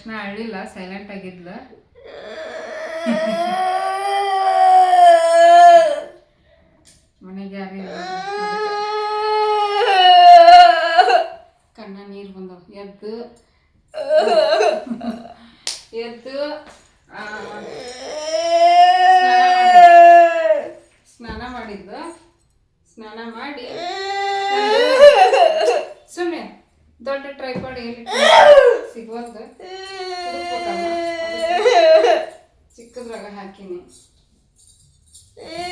ತಕ್ಷಣ ಅಳಿಲ್ಲ ಸೈಲೆಂಟ್ ಆಗಿದ್ಲು. ಮನೆಗೆ ಯಾರು ಕಣ್ಣ ನೀರು ಬಂದವು ಎದ್ದು. ಎದ್ದು. ಸ್ನಾನ ಮಾಡಿದ್ದು. ಸ್ನಾನ ಮಾಡಿ. ಸುಮ್ಮನೆ ದೊಡ್ಡ ಟ್ರೈ ಮಾಡಿ ಸಿಗೋದು aqui, né? É,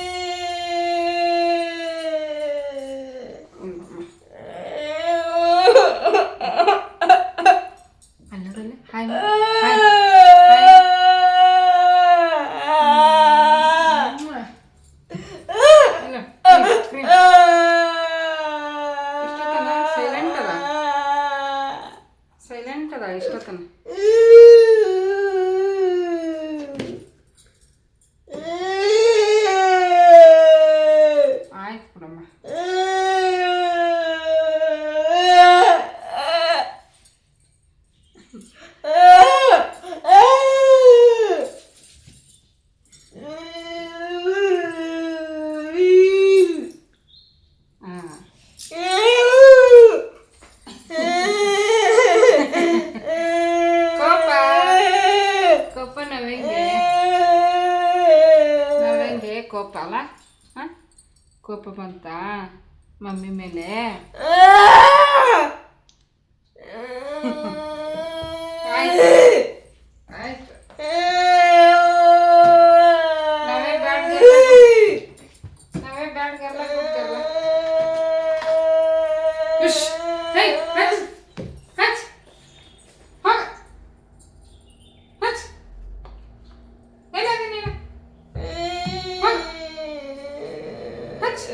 ಹಚ್!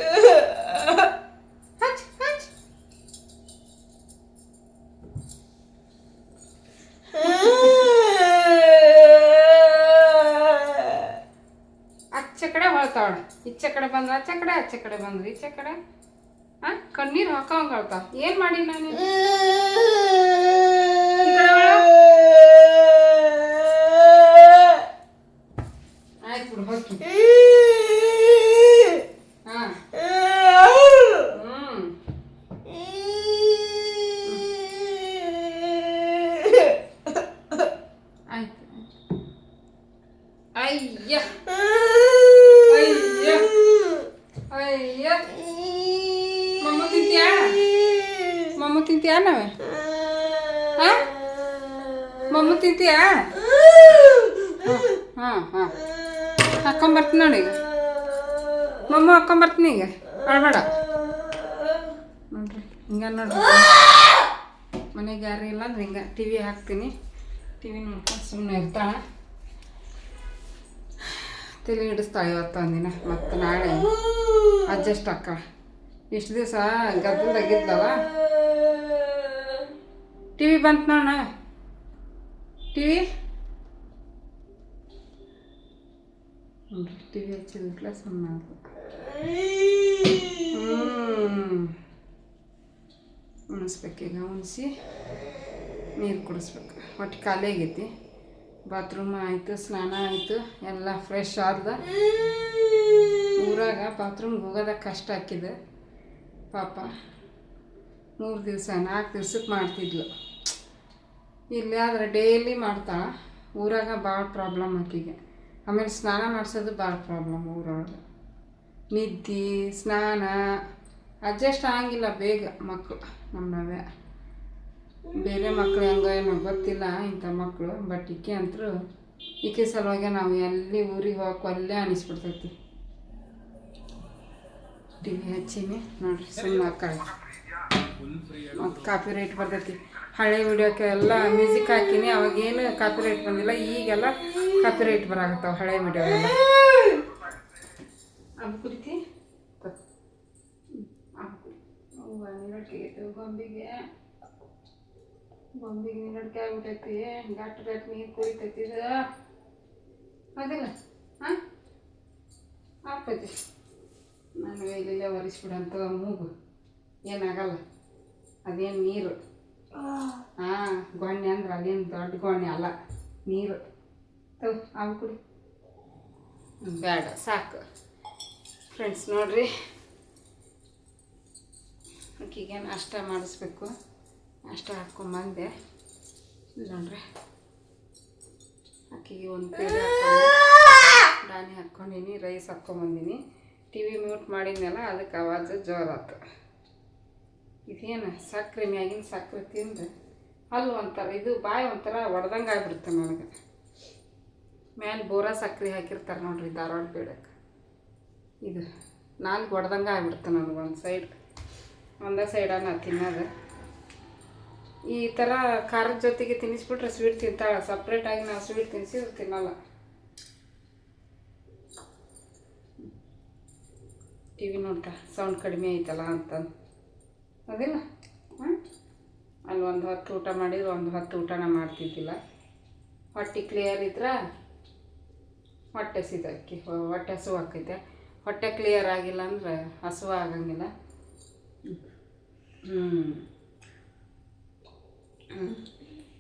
ಹಚ್, ಹಚ್! ಆಚೆ ಕಡೆ ಹೊಳ್ತಾವಳ ಈಚೆ ಕಡೆ ಬಂದ್ರ ಆಚೆ ಕಡೆ ಆಚೆ ಕಡೆ ಬಂದ್ರ ಈಚೆ ಕಡೆ. ಹಾ ಕಣ್ಣೀರ್ ಹಾಕೋಂಗ್ ಅಳ್ತಾವ ಏನ್ ಮಾಡಿ ನಾನು ಈ ಕಡೆ ಒಳ? ಆಯ್ತು ಬಿಡು ಹೋಗಿ ಹಾ ಹ್ಮ್ ಆಯ್ತು ಅಯ್ಯ ಅಯ್ಯ ಅಯ್ಯ ಮಮ್ಮ ತಿಂತ್ಯಾ ಮಮ್ಮ ತಿಂತ್ಯಾ ನಾವೇ ಹಾ ಮಮ್ಮ ತಿಂತೀಯಾ ಹಾಂ ಹಾಂ. ಹಾಕೊಂಬರ್ತೀನಿ ನೋಡಿ ಈಗ. ಮಮ್ಮ, ಹಾಕೊಂಬರ್ತೀನಿ ಈಗ. ಅಳ್ಬೇಡ. ನೋಡ್ರಿ, ಹಿಂಗೆ ನೋಡ್ರಿ. ಮನೆಗೆ ಯಾರು ಇಲ್ಲ ಅಂದ್ರೆ ಹಿಂಗೆ ಟಿ ವಿ ಹಾಕ್ತೀನಿ. ಟಿ ವಿ ನೋಡ್ಕೊಂಡು ಸುಮ್ಮನೆ ಇರ್ತಾಳೆ. ತಲೆ ಹಿಡಿಸ್ತಾಳೆ ಇವತ್ತು ಒಂದಿನ, ಮತ್ತು ನಾಳೆ ಅಡ್ಜಸ್ಟ್ ಅಕ್ಕ ಇಷ್ಟು ದಿವಸ ಗದ್ದಲ್ದಾಗಿದ್ದಲ್ಲ ಟಿ ವಿ ಬಂತು ನೋಡ ಟಿ ವಿ ನೋಡ್ರಿ ಟಿ ವಿ ಹಚ್ಚಿದ್ಬಿಟ್ಲೆ ಸುಮ್ಮನೆ ಉಣಿಸ್ಬೇಕೀಗ ಉಣಿಸಿ ನೀರು ಕುಡಿಸ್ಬೇಕು. ಒಟ್ಟು ಖಾಲಿ ಆಗೈತಿ. ಬಾತ್ರೂಮ್ ಆಯಿತು, ಸ್ನಾನ ಆಯಿತು, ಎಲ್ಲ ಫ್ರೆಶ್ ಆದ ಊರಾಗ ಬಾತ್ರೂಮ್ಗೆ ಹೋಗೋದ ಕಷ್ಟ ಹಾಕಿದೆ ಪಾಪ ಮೂರು ದಿವಸ, ನಾಲ್ಕು ದಿವ್ಸಕ್ಕೆ ಮಾಡ್ತಿದ್ಲು. ಇಲ್ಲಿ ಆದರೆ ಡೈಲಿ ಮಾಡ್ತಾಳೆ ಊರಾಗ ಭಾಳ ಪ್ರಾಬ್ಲಮ್ ಆಕಿಗೆ. ಆಮೇಲೆ ಸ್ನಾನ ಮಾಡಿಸೋದು ಭಾಳ ಪ್ರಾಬ್ಲಮ್ ಊರೊಳಗೆ. ನಿದ್ದೆ ಸ್ನಾನ ಅಡ್ಜಸ್ಟ್ ಆಗಂಗಿಲ್ಲ ಬೇಗ ಮಕ್ಕಳು ನಮ್ಮ ನವ್ಯ. ಬೇರೆ ಮಕ್ಕಳು ಹೆಂಗೋ ಏನೋ ಗೊತ್ತಿಲ್ಲ ಇಂಥ ಮಕ್ಕಳು ಬಟ್ ಈಕೆ ಅಂತರೂ ಈಕೆ ಸಲುವಾಗಿ ನಾವು ಎಲ್ಲಿ ಊರಿಗೆ ಹೋಗಕ್ಕೆ ಅಲ್ಲೇ ಅನಿಸ್ಬಿಡ್ತೈತಿ. ಟಿ ವಿ ಹಚ್ಚೀನಿ ನೋಡ್ರಿ ಸುಮ್ಮನೆ ಅಕ್ಕಳೆ ಮತ್ತು ಕಾಪಿ ರೇಟ್ ಬರ್ತೈತಿ. ಹಳೆ ವಿಡಿಯೋಕ್ಕೆ ಎಲ್ಲ ಮ್ಯೂಸಿಕ್ ಹಾಕಿನಿ ಅವಾಗೇನು ಕಾಪಿ ರೈಟ್ ಬಂದಿಲ್ಲ ಈಗೆಲ್ಲ ಕಾಪಿ ರೈಟ್ ಬರಾಕತ್ತಾವ ಹಳೆ ವಿಡಿಯೋ ಎಲ್ಲ ಗೊಂಬಿಗೆ ಗೊಂಬಿಗೆ ನೀರಡಿಕೆ ಆಗ್ಬಿಟ್ಟೈತಿ ಗಟ್ಟು ಗಟ್ಟ ನೀರು ಕುಡಿತೈತಿ ಇದು. ಅದಿಲ್ಲ ಹಾಂ? ಆಗ್ತೈತಿ. ನಾನು ಇಲ್ಲೇ ಒರೆಸ್ಬಿಡಂತ ಮೂಗು. ಏನಾಗಲ್ಲ. ಅದೇನು ನೀರು. ಹಾಂ ಗೊಣ್ಣೆ ಅಂದ್ರೆ ಅದೇನು ದೊಡ್ಡ ಗೊಣ್ಣೆ ಅಲ್ಲ, ನೀರು. ತಗೋ ಅವು ಕುಡಿ. ಬೇಡ ಸಾಕು. ಫ್ರೆಂಡ್ಸ್ ನೋಡ್ರಿ. ಅಕ್ಕಿಗೆ ನಾಷ್ಟ ಮಾಡಿಸ್ಬೇಕು? ನಾಷ್ಟ ಹಾಕ್ಕೊಂಬಂದೆ ನೋಡ್ರಿ ಅಕ್ಕಿಗೆ ಒಂದು ಪೇಡ ಹಾಕ್ಕೊಂಡಿನಿ ಹಾಕ್ಕೊಂಡೀನಿ ರೈಸ್ ಹಾಕ್ಕೊಂಬಂದೀನಿ ಟಿ ವಿ ಮ್ಯೂಟ್ ಮಾಡಿದ್ನಲ್ಲ, ಅದಕ್ಕೆ ಆವಾಜು ಜೋರಾತು. ಇದೇನು? ಸಕ್ಕರೆ ಮ್ಯಾಗಿನ ಸಕ್ಕರೆ ತಿಂದು ಹಲ್ಲು ಒಂಥರ, ಇದು ಬಾಯಿ ಒಂಥರ ಒಡ್ದಂಗೆ ಆಗ್ಬಿಡುತ್ತೆ ನನಗೆ. ಮ್ಯಾಲೆ ಬೋರಾ ಸಕ್ಕರೆ ಹಾಕಿರ್ತಾರೆ ನೋಡ್ರಿ ಧಾರವಾಡ ಬೇಡಕ್ಕೆ ಇದು ನಾಲ್ಕು ಒಡ್ದಂಗೆ ಆಗ್ಬಿಡ್ತು ನನಗೆ ಒಂದು ಸೈಡ್. ಒಂದೇ ನಾ ತಿನ್ನೋದು. ಈ ಥರ ಖಾರದ ಜೊತೆಗೆ ತಿನ್ನಿಸ್ಬಿಟ್ರೆ ಸ್ವೀಟ್ ತಿಂತಾಳೆ. ಸಪ್ರೇಟಾಗಿ ನಾವು ಸ್ವೀಟ್ ತಿನ್ನಿಸಿದ್ರೆ ತಿನ್ನಲ್ಲ. ಟಿ ವಿ ನೋಡ್ತಾ, ಸೌಂಡ್ ಕಡಿಮೆ ಐತಲ್ಲ ಅಂತಂದು. ಅದಿಲ್ಲ? ಹಾಂ ಅಲ್ಲಿ ಒಂದು ಹೊತ್ತು ಊಟ ಮಾಡಿದ್ರೆ, ಒಂದು ಹೊತ್ತು ಊಟನ ಮಾಡ್ತಿದ್ದಿಲ್ಲ. ಹೊಟ್ಟೆ ಕ್ಲಿಯರ್ ಇದ್ರೆ? ಹೊಟ್ಟೆ ಸಿದಕ್ಕಿ ಹೊಟ್ಟೆ ಹಸು ಆಕೈತೆ ಹೊಟ್ಟೆ ಕ್ಲಿಯರ್ ಆಗಿಲ್ಲ ಅಂದ್ರೆ ಹಸುವ ಆಗಂಗಿಲ್ಲ. ಹ್ಞೂ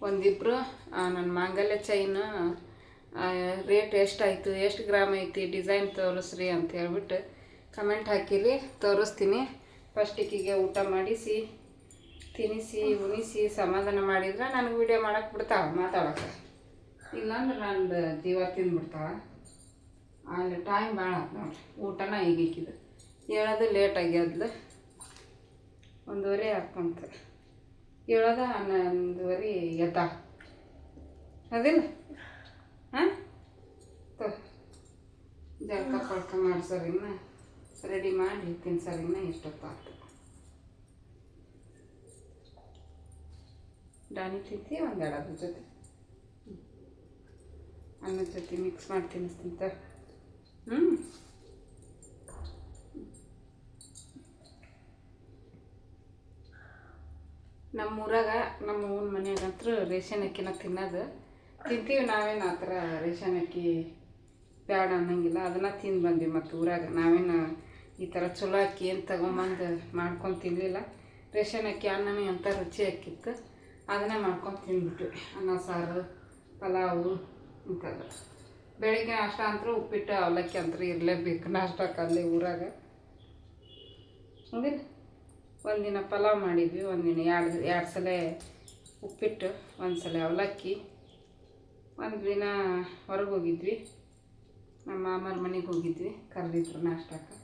ಒಂದಿಬ್ಬರು ನನ್ನ ಮಾಂಗಲ್ಯ ಚೈನು ರೇಟ್ ಎಷ್ಟಾಯಿತು, ಎಷ್ಟು ಗ್ರಾಮ್ ಐತಿ ಡಿಸೈನ್ ತೋರಿಸ್ರಿ ಅಂತ ಹೇಳ್ಬಿಟ್ಟು ಕಮೆಂಟ್ ಹಾಕಿರಿ, ತೋರಿಸ್ತೀನಿ. ಫಸ್ಟಿಕಿಗೆ ಊಟ ಮಾಡಿಸಿ, ತಿನ್ನಿಸಿ ಉಣಿಸಿ ಸಮಾಧಾನ ಮಾಡಿದ್ರೆ ನನಗೆ ವಿಡಿಯೋ ಮಾಡಕ್ಕೆ ಬಿಡ್ತಾವೆ ಮಾತಾಡೋಕೆ. ಇಲ್ಲಾಂದ್ರೆ ನಂದು ಜೀವ ತಿಂದ್ಬಿಡ್ತಾವೆ ಅಲ್ಲಿ ಟೈಮ್ ಭಾಳ ಆಯ್ತು ನೋಡ್ರಿ, ಊಟನ ಈಗಿಕ್ಕಿದ್ದು ಹೇಳೋದು ಲೇಟ್ ಆಗ್ಯದ್ಲು, ಒಂದೂವರೆ ಹಾಕೊಂತ ಹೇಳೋದ ಹನ್ನೊಂದುವರೆ ಎದ್ದ. ಅದಿಲ್ಲ ಹಾಂ? ಜಳಕ ಪಳ್ಕ ಮಾಡ್ಸೋರಿನ್ನ ರೆಡಿ ಮಾಡಿ ತಿನ್ಸೋರಿನ್ನ ಎಷ್ಟೊತ್ತಾಯ್ತು ಡಾನಿ ತಿಂತಿ ಒಂದೆರಡು ಅದ್ರ ಜೊತೆ. ಅನ್ನ ಅನ್ನದ ಜೊತೆ ಮಿಕ್ಸ್ ಮಾಡಿ ತಿನ್ನಿಸ್ತಿಂತ ಹ್ಞೂ ನಮ್ಮ ಊರಾಗ, ನಮ್ಮ ಊನ ರೇಷನ್ ಅಕ್ಕಿನ ತಿನ್ನೋದು. ತಿಂತೀವಿ ನಾವೇನು ಆ ಥರ ರೇಷನ್ ಅಕ್ಕಿ ಬೇಡ ಅನ್ನಂಗಿಲ್ಲ. ಅದನ್ನು ತಿಂದು ಬಂದ್ವಿ ಮತ್ತು ಊರಾಗ. ನಾವೇನು ಈ ಥರ ಚಲೋ ಅಕ್ಕಿ ಏನು ತಗೊಂಬಂದು ಮಾಡ್ಕೊಂಡು ತಿನ್ನಲಿಲ್ಲ ರೇಷನ್ ಅಕ್ಕಿ ಅನ್ನನೇ ಅಂತ ರುಚಿ ಹಾಕಿತ್ತು ಅದನ್ನೇ ಮಾಡ್ಕೊಂಡು ತಿಂದ್ಬಿಟ್ವಿ. ಅನ್ನ, ಸಾರು, ಪಲಾವು ಇಂಥದ್ದು. ಬೆಳಿಗ್ಗೆ ನಾಷ್ಟ ಅಂತರೂ ಉಪ್ಪಿಟ್ಟು ಅವಲಕ್ಕಿ ಅಂತರೂ ಇರಲೇಬೇಕು ನಾಷ್ಟಕ್ಕಲ್ಲಿ ಊರಾಗ. ಹೌದಿಲ್ಲ ಒಂದಿನ ಪಲಾವ್ ಮಾಡಿದ್ವಿ, ಒಂದಿನ ಎರಡು ಎರಡು ಸಲ ಉಪ್ಪಿಟ್ಟು, ಒಂದು ಸಲ ಅವಲಕ್ಕಿ. ಒಂದು ದಿನ ಹೊರಗೆ ಹೋಗಿದ್ವಿ. ನಮ್ಮ ಮಾಮರ ಮನೆಗೆ ಹೋಗಿದ್ವಿ, ಕರೆದಿದ್ರು ನಾಷ್ಟಕ್ಕೆ.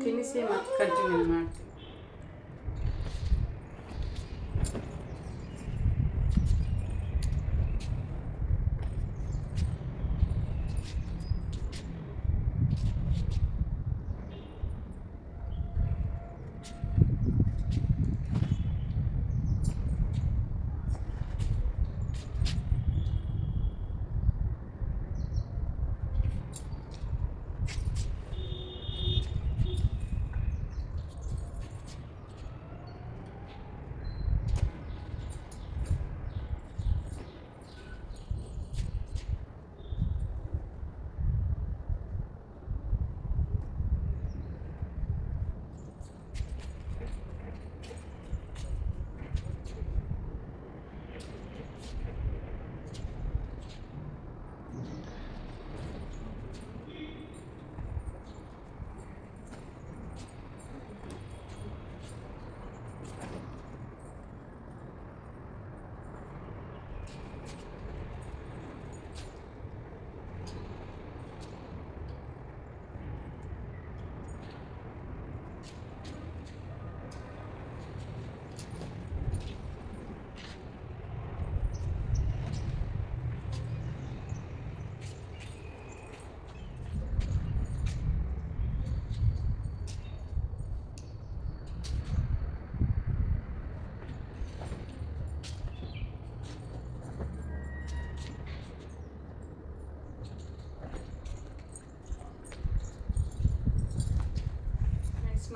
ತಿನ್ನಿಸಿ ಮತ್ತೆ ಕಂಟಿನ್ಯೂ ಮಾಡ್ತೀನಿ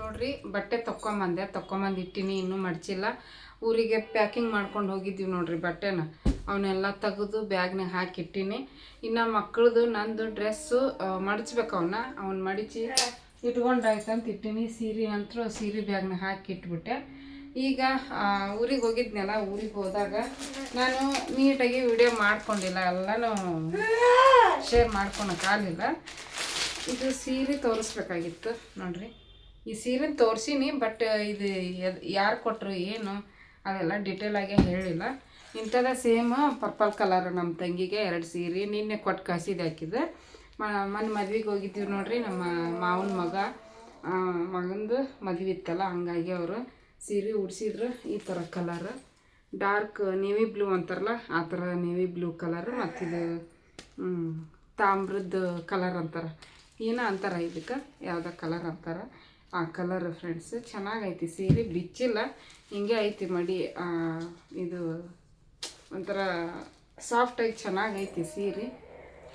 ನೋಡ್ರಿ, ಬಟ್ಟೆ ತೊಗೊಂಬಂದೆ ತೊಗೊಂಬಂದು ಇಟ್ಟಿನಿ ಇನ್ನೂ ಮಡಚಿಲ್ಲ. ಊರಿಗೆ ಪ್ಯಾಕಿಂಗ್ ಮಾಡ್ಕೊಂಡು ಹೋಗಿದ್ದೀವಿ ನೋಡ್ರಿ ಬಟ್ಟೆನ. ಅವನ್ನೆಲ್ಲ ತೆಗೆದು ಬ್ಯಾಗ್ನಾಗ ಹಾಕಿಟ್ಟಿನಿ. ಇನ್ನು ಮಕ್ಕಳದು ನಂದು ಡ್ರೆಸ್ಸು ಮಡಚ್ಬೇಕು ಅವನ್ನ ಅವ್ನ ಮಡಿಚಿ ಇಟ್ಕೊಂಡಾಯ್ತಂತ ಇಟ್ಟಿನಿ ಸೀರೆ ಅಂತೂ ಸೀರೆ ಬ್ಯಾಗ್ನಾಗ ಹಾಕಿಟ್ಬಿಟ್ಟೆ. ಈಗ ಊರಿಗೆ ಹೋಗಿದ್ನಲ್ಲ, ಊರಿಗೆ ಹೋದಾಗ ನಾನು ನೀಟಾಗಿ ವಿಡಿಯೋ ಮಾಡ್ಕೊಂಡಿಲ್ಲ. ಎಲ್ಲನೂ ಶೇರ್ ಮಾಡ್ಕೊಳಕ್ಕಾಗಲಿಲ್ಲ ಇದು ಸೀರೆ ತೋರಿಸ್ಬೇಕಾಗಿತ್ತು ನೋಡ್ರಿ. ಈ ಸೀರೆ ತೋರಿಸೀನಿ ಬಟ್ ಇದು ಯಾರು ಕೊಟ್ಟರು ಏನು, ಅದೆಲ್ಲ ಡಿಟೇಲ್ ಆಗಿ ಹೇಳಿಲ್ಲ. ಇಂಥದ ಸೇಮ್ ಪರ್ಪಲ್ ಕಲರ್ ನಮ್ಮ ತಂಗಿಗೆ ಎರಡು ಸೀರೆ, ನಿನ್ನೆ ಕೊಟ್ಟು ಕಸಿದು ಹಾಕಿದ್ದೆ ಮೊನ್ನೆ ಮದ್ವೆಗೆ ಹೋಗಿದ್ದೀವಿ ನೋಡ್ರಿ, ನಮ್ಮ ಮಾವನ ಮಗ ಮಗಂದು ಮದ್ವೆ ಇತ್ತಲ್ಲ, ಹಂಗಾಗಿ ಅವರು ಸೀರೆ ಉಡ್ಸಿದ್ರು ಈ ಥರ ಕಲರ್ ಡಾರ್ಕ್ ನೇವಿ ಬ್ಲೂ ಅಂತಾರಲ್ಲ, ಆ ಥರ ನೇವಿ ಬ್ಲೂ ಕಲರ್ ಮತ್ತಿದು ತಾಮ್ರದ ಕಲರ್ ಅಂತಾರೆ. ಏನೋ ಅಂತಾರೆ ಇದಕ್ಕೆ? ಯಾವುದೋ ಕಲರ್ ಅಂತಾರೆ? ಆ ಕಲರ್ ಫ್ರೆಂಡ್ಸ್ ಚೆನ್ನಾಗೈತಿ, ಸೀರೆ ಬಿಚ್ಚಿಲ್ಲ. ಹಿಂಗೆ ಐತಿ ಮಡಿ ಇದು ಒಂಥರ ಸಾಫ್ಟಾಗಿ ಚೆನ್ನಾಗೈತಿ ಸೀರೆ.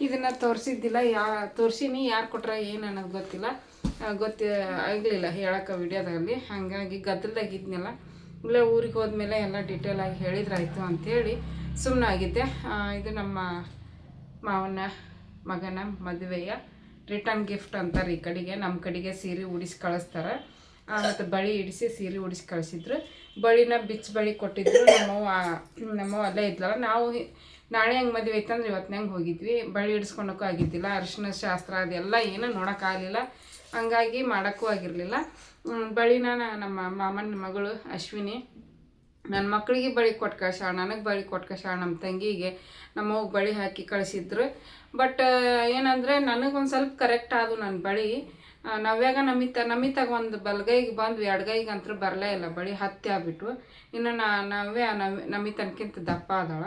ಇದನ್ನು ತೋರಿಸಿದ್ದಿಲ್ಲ, ಯಾ, ತೋರಿಸಿನಿ, ಯಾರು ಕೊಟ್ರ, ಏನು ಅನ್ನೋದು ಗೊತ್ತಿಲ್ಲ. ಗೊತ್ತಿ, ಆಗಲಿಲ್ಲ ಹೇಳೋಕೆ ವಿಡಿಯೋದಲ್ಲಿ. ಹಾಗಾಗಿ ಗದ್ದಲ್ದಾಗಿದ್ನಲ್ಲ ಇಲ್ಲ ಊರಿಗೆ ಹೋದ್ಮೇಲೆ ಎಲ್ಲ ಡೀಟೇಲಾಗಿ ಹೇಳಿದ್ರಾಯ್ತು ಅಂಥೇಳಿ ಸುಮ್ಮನಾಗಿದ್ದೆ ಇದು ನಮ್ಮ ಮಾವನ ಮಗನ ಮದುವೆಯ ರಿಟರ್ನ್ ಗಿಫ್ಟ್ ಅಂತಾರೆ ಈ ಕಡೆಗೆ. ನಮ್ಮ ಕಡೆಗೆ ಸೀರೆ ಉಡಿಸಿ ಕಳಿಸ್ತಾರೆ. ಮತ್ತು ಬಳಿ ಇಡಿಸಿ ಸೀರೆ ಉಡಿಸಿ ಕಳಿಸಿದ್ರು. ಬಳಿನ ಬಿಚ್ಚ ಬಳಿ ಕೊಟ್ಟಿದ್ರು. ನಮ್ಮವ್ವ ನಮ್ಮವ್ವ ಅಲ್ಲೇ ಇದ್ಲಲ್ಲ, ನಾವು ನಾಳೆ ಹೆಂಗೆ ಮದುವೆ ಐತಂದ್ರೆ ಇವತ್ತಿನ ಹೆಂಗೆ ಹೋಗಿದ್ವಿ? ಬಳಿ ಇಡಿಸ್ಕೊಳಕ್ಕೂ ಆಗಿದ್ದಿಲ್ಲ. ಅರಿಶಿನ ಶಾಸ್ತ್ರ ಅದೆಲ್ಲ ಏನೂ ನೋಡೋಕ್ಕಾಗಲಿಲ್ಲ ಹಂಗಾಗಿ ಮಾಡೋಕ್ಕೂ ಆಗಿರಲಿಲ್ಲ. ಬಳಿನ ನಮ್ಮ ಮಾಮನ ಮಗಳು ಅಶ್ವಿನಿ ನನ್ನ ಮಕ್ಕಳಿಗೆ ಬಳಿ ಕೊಟ್ಟು ಕಳ್ಸಾಳ ನನಗೆ ಬಳಿ ಕೊಟ್ಟು ಕಳ್ಸಾಳ ನಮ್ಮ ತಂಗಿಗೆ ನಮ್ಮವ್ಗೆ ಬಳಿ ಹಾಕಿ ಕಳಿಸಿದ್ರು. ಬಟ್ ಏನಂದರೆ ನನಗೊಂದು ಸ್ವಲ್ಪ ಕರೆಕ್ಟ್ ಆದು ನನ್ನ ಬಳಿ ನಾವ್ಯಾಗ ನಮಿತ, ನಮಿತಾಗ ಒಂದು ಬಲಗೈಗೆ ಬಂದು ಎಡಗೈಗೆ ಅಂತೂ ಬರಲೇ ಇಲ್ಲ, ಬಳಿ ಹತ್ತಿ ಆಗ್ಬಿಟ್ಟು ಇನ್ನು ನಾ, ನವ್ಯ ನಮಿ ನಮಿತನ್ಕಿಂತ ದಪ್ಪ ಆದಳ,